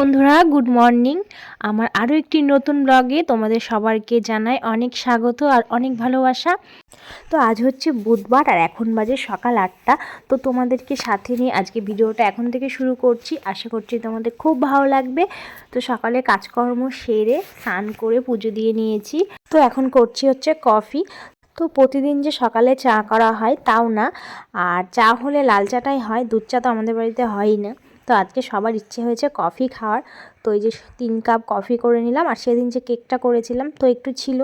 বন্ধুরা good morning আমার আরও একটি নতুন ব্লগে তোমাদের সবাইকে জানাই অনেক স্বাগত আর অনেক ভালোবাসা। তো আজ হচ্ছে বুধবার আর এখন বাজে সকাল আটটা। তো তোমাদেরকে সাথে নিয়ে আজকে ভিডিওটা এখন থেকে শুরু করছি। আশা করছি তোমাদের খুব ভালো লাগবে। তো সকালে কাজকর্ম সেরে স্নান করে পুজো দিয়ে নিয়েছি। তো এখন করছি হচ্ছে কফি তো প্রতিদিন যে সকালে চা করা হয় তাও না। আর চা হলে লাল চাটাই হয়, দুধ চা তো আমাদের বাড়িতে হয়ই না। তো আজকে সবার ইচ্ছে হয়েছে কফি খাওয়ার। তো এই যে তিন কাপ কফি করে নিলাম আর সেদিন যে কেকটা করেছিলাম তো একটু ছিল।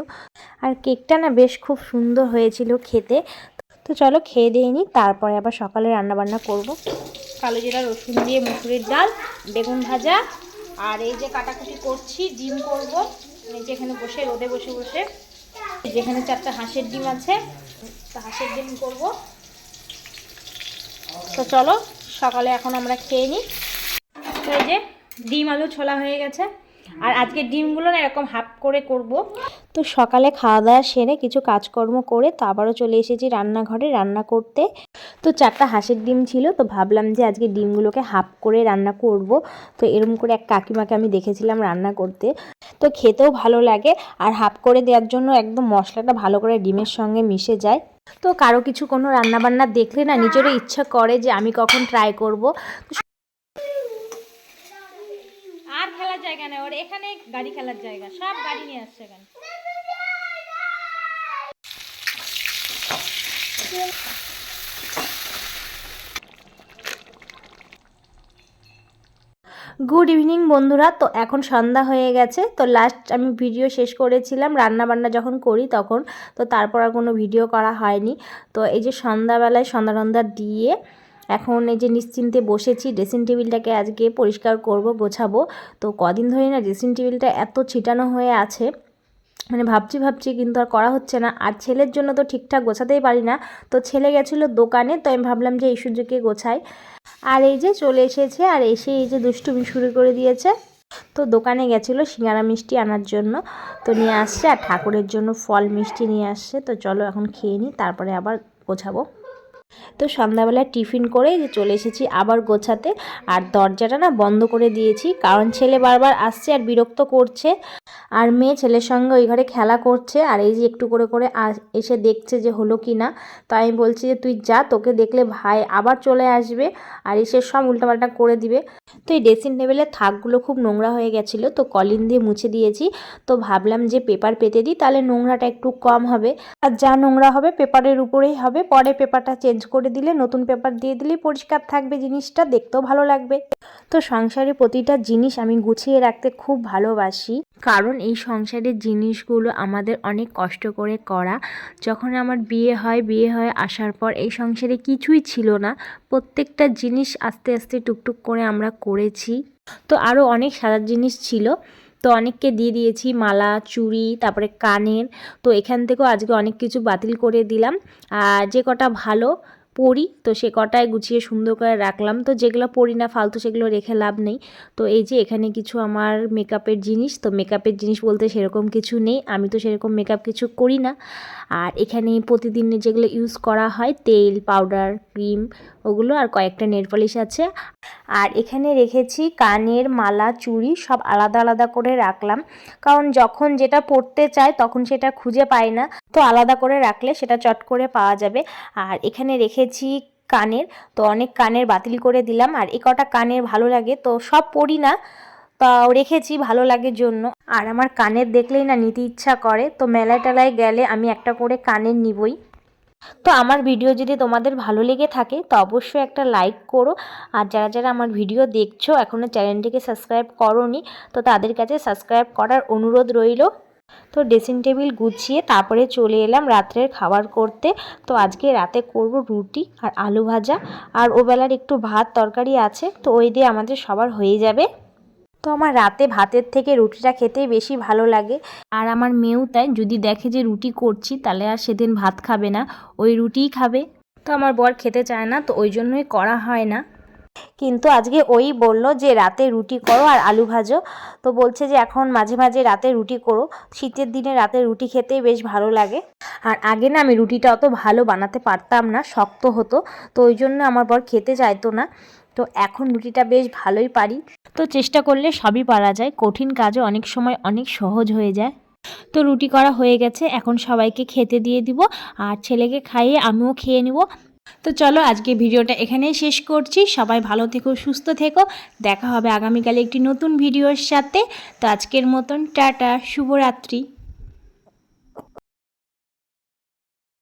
আর কেকটা না বেশ খুব সুন্দর হয়েছিল খেতে। তো চলো খেয়ে দিয়ে নিই, তারপরে আবার সকালে রান্নাবান্না করব। কালো জিরা, রসুন দিয়ে মুসুরির ডাল, বেগুন ভাজা আর এই যে কাটাকুটি করছি, ডিম করব। এই যে এখানে বসে, রোদে বসে বসে। যেখানে চারটা হাঁসের ডিম আছে তো হাঁসের ডিম করব। তো চলো সকালে এখন আমরা খেয়ে নিই। এই যে ডিম আলু ছোলা হয়ে গেছে। আর আজকে ডিমগুলো না এরকম হাফ করে করব। তো সকালে খাওয়া দাওয়া সেরে কিছু কাজকর্ম করে তো আবারও চলে এসেছি রান্নাঘরে রান্না করতে। তো চারটা হাঁসের ডিম ছিল, তো ভাবলাম যে আজকে ডিমগুলোকে হাফ করে রান্না করব। তো এরম করে এক কাকিমাকে আমি দেখেছিলাম রান্না করতে। তো খেতেও ভালো লাগে, আর হাফ করে দেওয়ার জন্য একদম মশলাটা ভালো করে ডিমের সঙ্গে মিশে যায়। তো কারও কিছু কোনো রান্নাবান্না দেখলে না নিজেরও ইচ্ছা করে যে আমি কখন ট্রাই করব। আর খেলার জায়গা নেই, ওর এখানে গাড়ি খেলার জায়গা, সব গাড়ি নিয়ে আসছে এখানে। গুড ইভিনিং বন্ধুরা। তো এখন সন্ধ্যা হয়ে গেছে। তো লাস্ট আমি ভিডিও শেষ করেছিলাম রান্না বান্না যখন করি তখন। তো তারপর আর কোনো ভিডিও করা হয়নি। তো এই যে সন্ধ্যাবেলায় সন্ধ্যা রন্ধা দিয়ে এখন এই যে নিশ্চিন্তে বসেছি ড্রেসিং টেবিলটাকে আজকে পরিষ্কার করব, গোছাবো। তো কদিন ধরে না ড্রেসিং টেবিলটা এত ছিটানো হয়ে আছে। মানে ভাবছি ভাবছি কিন্তু আর করা হচ্ছে না। আর ছেলের জন্য তো ঠিকঠাক গোছাতেই পারি না। তো ছেলে গেছিল দোকানে, তো আমি ভাবলাম যে এই সুযোগে গোছাই। আর এই যে চলে এসেছে, আর এসে এই যে দুষ্টুমি শুরু করে দিয়েছে। তো দোকানে গেছিল সিঙ্গারা মিষ্টি আনার জন্য। তো নিয়ে আসছে, আর ঠাকুরের জন্য ফল মিষ্টি নিয়ে আসছে। তো চলো এখন খেয়ে নিই তারপরে আবার গোছাবো। তো সন্ধ্যাবেলা টিফিন করে যে চলে এসেছি আবার গোছাতে, আর দরজাটা না বন্ধ করে দিয়েছি, কারণ ছেলে বারবার আসছে আর বিরক্ত করছে। আর মেয়ে ছেলের সঙ্গে ওই ঘরে খেলা করছে, আর এই যে একটু করে করে এসে দেখছে যে হলো কি না। তো আমি বলছি যে, তুই যা, তোকে দেখলে ভাই আবার চলে আসবে। আর এসে সব উল্টাপাল্টা করে দিবে। তো এই ড্রেসিং টেবিলের থাকগুলো খুব নোংরা হয়ে গেছিল, তো কলিন দিয়ে মুছে দিয়েছি। তো ভাবলাম যে পেপার পেতে দিই, তাহলে নোংরাটা একটু কম হবে। আর যা নোংরা হবে পেপারের উপরেই হবে, পরে পেপারটা চেঞ্জ করে দিলে, নতুন পেপার দিয়ে দিলেই পরিষ্কার থাকবে জিনিসটা, দেখতেও ভালো লাগবে। তো সংসারে প্রতিটা জিনিস আমি গুছিয়ে রাখতে খুব ভালোবাসি। কারণ এই সংসারের জিনিসগুলো আমাদের অনেক কষ্ট করে করা। যখন আমার বিয়ে হয়, বিয়ে হয়ে আসার পর এই সংসারে কিছুই ছিল না। প্রত্যেকটা জিনিস আস্তে আস্তে টুকটুক করে আমরা করেছি। তো আরও অনেক সাজার জিনিস ছিল। তো অনেককে দিয়ে দিয়েছি, মালা, চুড়ি, তারপরে কানের। তো এখান থেকেও আজকে অনেক কিছু বাতিল করে দিলাম। আর যে কটা ভালো পরি, তো সে কটায় গুছিয়ে সুন্দর করে রাখলাম। তো যেগুলো পরি না ফালতু, সেগুলো রেখে লাভ নেই। তো এই যে এখানে কিছু আমার মেকআপের জিনিস, তো মেকআপের জিনিস বলতে সেরকম কিছু নেই। আমি তো সেরকম মেকআপ কিছু করি না। আর এখানে প্রতিদিন যেগুলো ইউজ করা হয়, তেল পাউডার ক্রিম ওগুলো আর কয়েকটা নেল পলিশ আছে। আর এখানে রেখেছি কানের মালা, চুড়ি সব আলাদা আলাদা করে রাখলাম। কারণ যখন যেটা পড়তে চায় তখন সেটা খুঁজে পায় না। তো আলাদা করে রাখলে সেটা চট করে পাওয়া যাবে। আর এখানে রেখেছি কানের, তো অনেক কানের বাতিল করে দিলাম। আর এ কটা কানের ভালো লাগে তো সব পড়ি না তাও রেখেছি ভালো লাগে জন্য। আর আমার কানের দেখলেই না নিতে ইচ্ছা করে, তো মেলায় টেলায় গেলে আমি একটা করে কানের নিবই। তো আমার ভিডিও যদি তোমাদের ভালো লেগে থাকে, তো অবশ্যই একটা লাইক করো। আর যারা যারা আমার ভিডিও দেখছ এখনও চ্যানেলটিকে সাবস্ক্রাইব করোনি, তো তাদের কাছে সাবস্ক্রাইব করার অনুরোধ রইল। তো ড্রেসিং টেবিল গুছিয়ে তারপরে চলে এলাম রাত্রের খাবার করতে। তো আজকে রাতে করব রুটি আর আলু ভাজা। আর ওবেলার একটু ভাত তরকারি আছে, তো ওই দিয়ে আমাদের সবার হয়ে যাবে। তো আমার রাতে ভাতের থেকে রুটিটা খেতেই বেশি ভালো লাগে। আর আমার মেয়েও তাই, যদি দেখে যে রুটি করছি, তাহলে আর সেদিন ভাত খাবে না, ওই রুটিই খাবে। তো আমার বর খেতে চায় না, তো ওই জন্যই করা হয় না। কিন্তু আজকে ওই বলল যে, রাতে রুটি করো আর আলু ভাজো। তো বলছে যে, এখন মাঝে মাঝে রাতে রুটি করো। শীতের দিনে রাতে রুটি খেতেই বেশ ভালো লাগে। আর আগে না আমি রুটিটা অত ভালো বানাতে পারতাম না, শক্ত হতো। তো ওই জন্য আমার বর খেতে চাইতো না। তো এখন রুটিটা বেশ ভালোই পারি। তো চেষ্টা করলে সবই পারা যায়। কঠিন কাজও অনেক সময় অনেক সহজ হয়ে যায়। তো রুটি করা হয়ে গেছে। এখন সবাইকে খেতে দিয়ে দিব। আর ছেলেকে খাইয়ে আমিও খেয়ে নিব। তো চলো আজকে ভিডিওটা এখানেই শেষ করছি। সবাই ভালো থেকো, সুস্থ থেকো। দেখা হবে আগামীকালে একটি নতুন ভিডিওর সাথে। তো আজকের মতন টাটা, শুভরাত্রি।